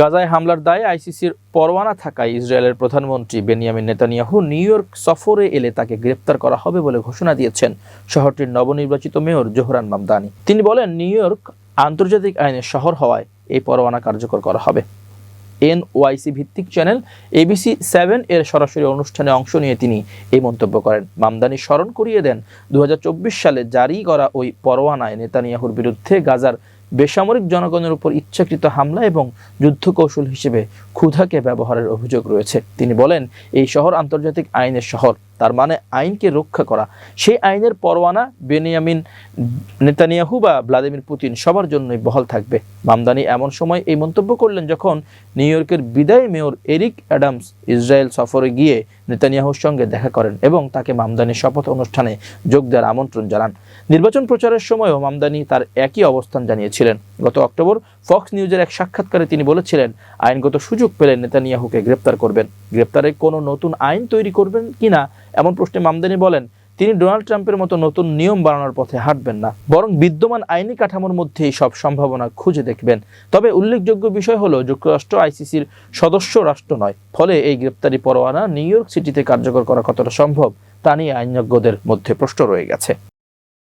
গাজায় হামলার দায়ে আইসিসির পরোয়ানা থাকায় ইসরায়েলের প্রধানমন্ত্রী বেনিয়ামিন নেতানিয়াহু নিউ ইয়র্ক সফরে এলে তাকে গ্রেপ্তার করা হবে বলে ঘোষণা দিয়েছেন শহরটির নবনির্বাচিত মেয়র জোহরান মামদানি। তিনি বলেন, নিউ ইয়র্ক আন্তর্জাতিক আইনের শহর হওয়ায় এই পরোয়ানা কার্যকর করা হবে। এনওয়াইসি ভিত্তিক চ্যানেল এবিসি সেভেন এর সরাসরি অনুষ্ঠানে অংশ নিয়ে তিনি এই মন্তব্য করেন। মামদানি স্মরণ করিয়ে দেন দু হাজার চব্বিশ সালে জারি করা ওই পরোয়ানায় নেতানিয়াহুর বিরুদ্ধে গাজার বেসামরিক জনগণের উপর ইচ্ছাকৃত হামলা এবং যুদ্ধ কৌশল হিসেবে ক্ষুধাকে ব্যবহারের অভিযোগ রয়েছে। তিনি বলেন, এই শহর আন্তর্জাতিক আইনের শহর। তার মানে আইনকে রক্ষা করা। সেই আইনের পরোয়ানা বেনিয়ামিন নেতানিয়াহু বা ভ্লাদিমির পুতিন সবার জন্যই বহাল থাকবে। মামদানি এমন সময় এই মন্তব্য করলেন যখন নিউ ইয়র্কের বিদায়ী মেয়র এরিক অ্যাডামস ইসরায়েল সফরে গিয়ে নেতানিয়াহুর সঙ্গে দেখা করেন এবং তাকে মামদানির শপথ অনুষ্ঠানে যোগ দেওয়ার আমন্ত্রণ জানান। নির্বাচন প্রচারের সময়ও মামদানি তার একই অবস্থান জানিয়েছিলেন। গত অক্টোবর ফক্স নিউজের এক সাক্ষাৎকারে তিনি বলেছিলেন, আইনগত সুযোগ পেলে নেতানিয়াহুকে গ্রেপ্তার করবেন। গ্রেপ্তারে কোনো নতুন আইন তৈরি করবেন কিনা এমন প্রশ্নে মামদানি বলেন, তিনি ডোনাল্ড ট্রাম্পের মতো নতুন নিয়ম বানানোর পথে হাঁটবেন না, বরং বিদ্যমান আইনি কাঠামোর মধ্যেই সব সম্ভাবনা খুঁজে দেখবেন। তবে উল্লেখযোগ্য বিষয় হলো, যুক্তরাষ্ট্র আইসিসির সদস্য রাষ্ট্র নয়, ফলে এই গ্রেপ্তারি পরোয়ানা নিউ ইয়র্ক সিটিতে কার্যকর করা কতটা সম্ভব, তা নিয়ে আইনজ্ঞদের মধ্যে প্রশ্ন রয়ে গেছে।